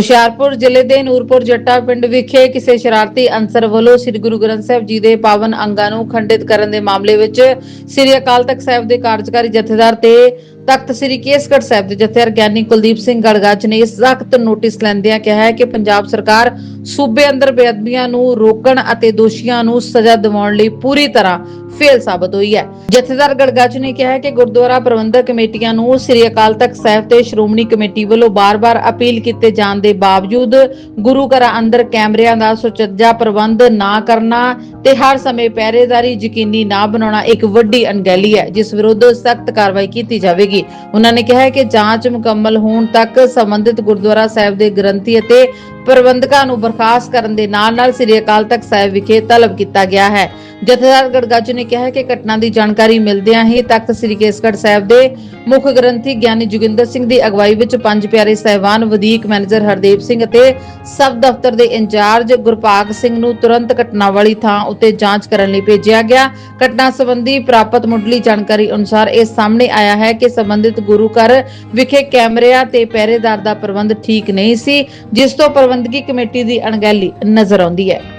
ਹੁਸ਼ਿਆਰਪੁਰ ਜ਼ਿਲ੍ਹੇ ਦੇ ਨੂਰਪੁਰ ਜੱਟਾ ਪਿੰਡ ਵਿਖੇ ਕਿਸੇ ਸ਼ਰਾਰਤੀ ਅਨਸਰ ਵੱਲੋਂ ਸ੍ਰੀ ਗੁਰੂ ਗ੍ਰੰਥ ਸਾਹਿਬ ਜੀ ਦੇ ਪਾਵਨ ਅੰਗਾਂ ਨੂੰ ਖੰਡਿਤ ਕਰਨ ਦੇ ਮਾਮਲੇ ਵਿੱਚ ਸ੍ਰੀ ਅਕਾਲ ਤਖਤ ਸਾਹਿਬ ਦੇ ਕਾਰਜਕਾਰੀ ਜਥੇਦਾਰ ਤੇ ਤਖਤ ਸ੍ਰੀ ਕੇਸਗੜ੍ਹ ਸਾਹਿਬ ਦੇ ਜਥੇਦਾਰ ਗਿਆਨੀ ਕੁਲਦੀਪ ਸਿੰਘ ਗੜਗੱਜ ਨੇ ਸਖਤ ਨੋਟਿਸ ਲੈਂਦਿਆਂ ਕਿਹਾ ਹੈ ਕਿ ਪੰਜਾਬ ਸਰਕਾਰ ਸੂਬੇ ਅੰਦਰ ਬੇਅਦਬੀਆਂ ਨੂੰ ਰੋਕਣ ਅਤੇ ਦੋਸ਼ੀਆਂ ਨੂੰ ਸਜ਼ਾ ਦਿਵਾਉਣ ਲਈ ਪੂਰੀ ਤਰ੍ਹਾਂ ਫੇਲ ਸਾਬਤ ਹੋਈ ਹੈ। ਜਥੇਦਾਰ ਗੜਗੱਜ ਨੇ ਕਿਹਾ ਹੈ ਕਿ ਗੁਰਦੁਆਰਾ ਪ੍ਰਬੰਧਕ ਕਮੇਟੀਆਂ ਨੂੰ ਸ੍ਰੀ ਅਕਾਲ ਤਖਤ ਸਾਹਿਬ ਤੇ ਸ਼੍ਰੋਮਣੀ ਕਮੇਟੀ ਵੱਲੋਂ ਬਾਰ-ਬਾਰ ਅਪੀਲ ਕੀਤੇ ਜਾਣ ਦੇ ਬਾਵਜੂਦ ਗੁਰੂ ਘਰਾਂ ਅੰਦਰ ਕੈਮਰਿਆਂ ਦਾ ਸੁਚੱਜਾ ਪ੍ਰਬੰਧ ਨਾ ਕਰਨਾ ਤੇ ਹਰ ਸਮੇਂ ਪਹਿਰੇਦਾਰੀ ਯਕੀਨੀ ਨਾ ਬਣਾਉਣਾ ਇੱਕ ਵੱਡੀ ਅਣਗਹਿਲੀ ਹੈ, ਜਿਸ ਵਿਰੁੱਧ ਸਖਤ ਕਾਰਵਾਈ ਕੀਤੀ ਜਾਵੇਗੀ। ਉਹਨਾਂ ਨੇ ਕਿਹਾ ਹੈ ਕਿ ਜਾਂਚ ਮੁਕੰਮਲ ਹੋਣ ਤੱਕ ਸੰਬੰਧਿਤ ਗੁਰਦੁਆਰਾ ਸਾਹਿਬ ਦੇ ਗ੍ਰੰਥੀ ਅਤੇ ਪ੍ਰਬੰਧਕਾਂ ਨੂੰ ਬਰਖਾਸਤ ਕਰਨ ਦੇ ਨਾਲ-ਨਾਲ ਸ੍ਰੀ ਅਕਾਲ ਤਖਤ ਸਾਹਿਬ ਵਿਖੇ ਤਲਬ ਕੀਤਾ ਗਿਆ ਹੈ। ਜਥੇਦਾਰ ਗੜਗੱਜ ਨੇ ਕਿਹਾ ਕਿ ਘਟਨਾ ਦੀ ਜਾਣਕਾਰੀ ਮਿਲਦਿਆਂ ਹੀ ਤਖਤ ਸ੍ਰੀ ਕੇਸਗੜ੍ਹ ਸਾਹਿਬ ਦੇ ਮੁੱਖ ਗ੍ਰੰਥੀ ਗਿਆਨੀ ਜੋਗਿੰਦਰ ਸਿੰਘ ਦੀ ਅਗਵਾਈ ਵਿੱਚ ਪੰਜ ਪਿਆਰੇ ਸਹਿਬਾਨ ਵਧੀਕ ਮੈਨੇਜਰ ਹਰਦੇਵ ਸਿੰਘ ਅਤੇ ਸਬ ਦਫ਼ਤਰ ਦੇ ਇੰਚਾਰਜ ਗੁਰਪਾਕ ਸਿੰਘ ਨੂੰ ਤੁਰੰਤ ਘਟਨਾ ਵਾਲੀ ਥਾਂ ਉੱਤੇ ਜਾਂਚ ਕਰਨ ਲਈ ਭੇਜਿਆ ਗਿਆ। ਘਟਨਾ ਸੰਬੰਧੀ ਪ੍ਰਾਪਤ ਮੁੱਢਲੀ ਜਾਣਕਾਰੀ ਅਨੁਸਾਰ ਇਹ ਸਾਹਮਣੇ ਆਇਆ ਹੈ ਕਿ ਸੰਬੰਧਿਤ ਗੁਰੂ ਘਰ ਵਿਖੇ ਕੈਮਰਿਆਂ ਤੇ ਪਹਿਰੇਦਾਰ ਦਾ ਪ੍ਰਬੰਧ ਠੀਕ ਨਹੀਂ ਸੀ, ਜਿਸ ਤੋਂ ਪ੍ਰਬੰਧਕੀ ਕਮੇਟੀ ਦੀ ਅਣਗਹਿਲੀ ਨਜ਼ਰ ਆਉਂਦੀ ਹੈ।